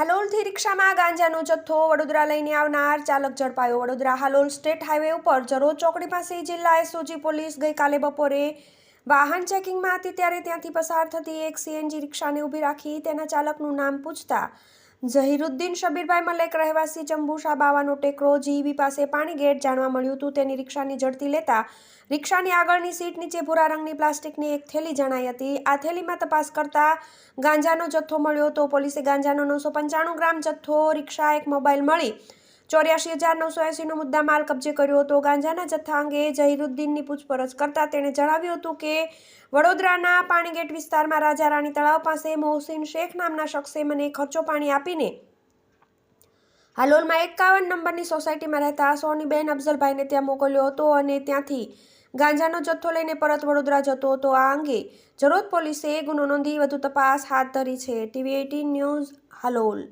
હાલોલથી રિક્ષામાં ગાંજાનો જથ્થો વડોદરા લઈને આવનાર ચાલક ઝડપાયો. વડોદરા હાલોલ સ્ટેટ હાઈવે ઉપર જરોદ ચોકડી પાસે જિલ્લા એસઓજી પોલીસ ગઈકાલે બપોરે વાહન ચેકિંગમાં હતી, ત્યારે ત્યાંથી પસાર થતી એક સીએનજી રિક્ષાને ઊભી રાખી તેના ચાલકનું નામ પૂછતા ઝહીરુદ્દીન શબીરભાઈ મલેક રહેવાસી ચંબુશા બાવાનો ટેકરો જીઈબી પાસે પાણી ગેટ જાણવા મળ્યું હતું. તેની રિક્ષાની ઝડતી લેતા રિક્ષાની આગળની સીટ નીચે ભૂરા રંગની પ્લાસ્ટિકની એક થેલી જણાઈ હતી. આ થેલીમાં તપાસ કરતા ગાંજાનો જથ્થો મળ્યો તો પોલીસે ગાંજાનો નવસો પંચાણું ગ્રામ જથ્થો, રિક્ષા, એક મોબાઈલ મળી ચોર્યાસી હજાર નવસો એંસીનો મુદ્દા માલ કબજે કર્યો હતો. ગાંજાના જથ્થા અંગે જહીરુદ્દીનની પૂછપરછ કરતા તેણે જણાવ્યું હતું કે, વડોદરાના પાણીગેટ વિસ્તારમાં રાજા રાણી તળાવ પાસે મોહસિન શેખ નામના શખ્સે મને ખર્ચો પાણી આપીને હાલોલમાં એકાવન નંબરની સોસાયટીમાં રહેતા સોનીબેન અફઝલભાઈને ત્યાં મોકલ્યો હતો અને ત્યાંથી ગાંજાનો જથ્થો લઈને પરત વડોદરા જતો હતો. આ અંગે જરોદ પોલીસે ગુનો નોંધી વધુ તપાસ હાથ ધરી છે. TV eighteen news, Halol.